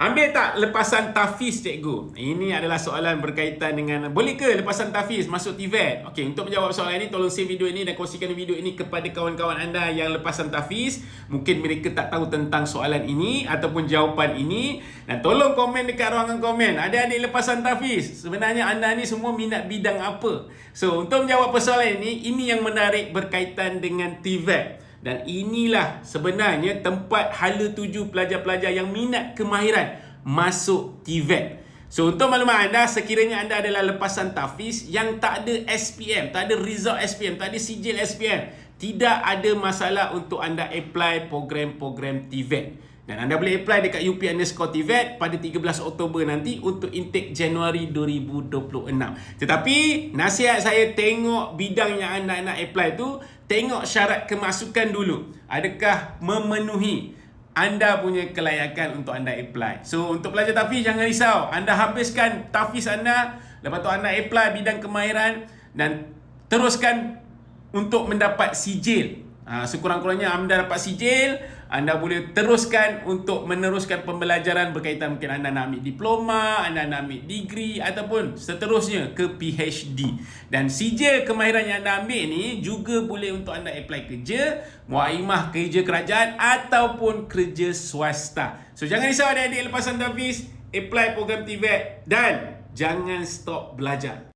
Ambil tak lepasan tafiz cikgu? Ini adalah soalan berkaitan dengan boleh ke lepasan tafiz masuk TVET? Okey, untuk menjawab soalan ini tolong save video ini dan kongsikan video ini kepada kawan-kawan anda yang lepasan tafiz. Mungkin mereka tak tahu tentang soalan ini ataupun jawapan ini dan tolong komen dekat ruangan komen. Ada adik lepasan tafiz? Sebenarnya anda ni semua minat bidang apa? So, untuk menjawab persoalan ini, ini yang menarik berkaitan dengan TVET. Dan inilah sebenarnya tempat hala tuju pelajar-pelajar yang minat kemahiran masuk TVET. So untuk maklumat anda, sekiranya anda adalah lepasan tafiz yang tak ada SPM, tak ada result SPM, tak ada sijil SPM, tidak ada masalah untuk anda apply program-program TVET. Dan anda boleh apply dekat UP underscore TVET pada 13 Oktober nanti untuk intake Januari 2026. Tetapi nasihat saya tengok bidang yang anda nak apply tu, tengok syarat kemasukan dulu. Adakah memenuhi anda punya kelayakan untuk anda apply. So untuk pelajar tafiz jangan risau. Anda habiskan tafiz anda, lepas tu anda apply bidang kemahiran dan teruskan untuk mendapat sijil. Ha, sekurang-kurangnya anda dapat sijil, anda boleh teruskan untuk meneruskan pembelajaran berkaitan mungkin anda nak ambil diploma, anda nak ambil degree ataupun seterusnya ke PhD. Dan sijil kemahiran yang anda ambil ni juga boleh untuk anda apply kerja, muaimah kerja kerajaan ataupun kerja swasta. So jangan risau adik-adik lepasan Davis, apply program TVET dan jangan stop belajar.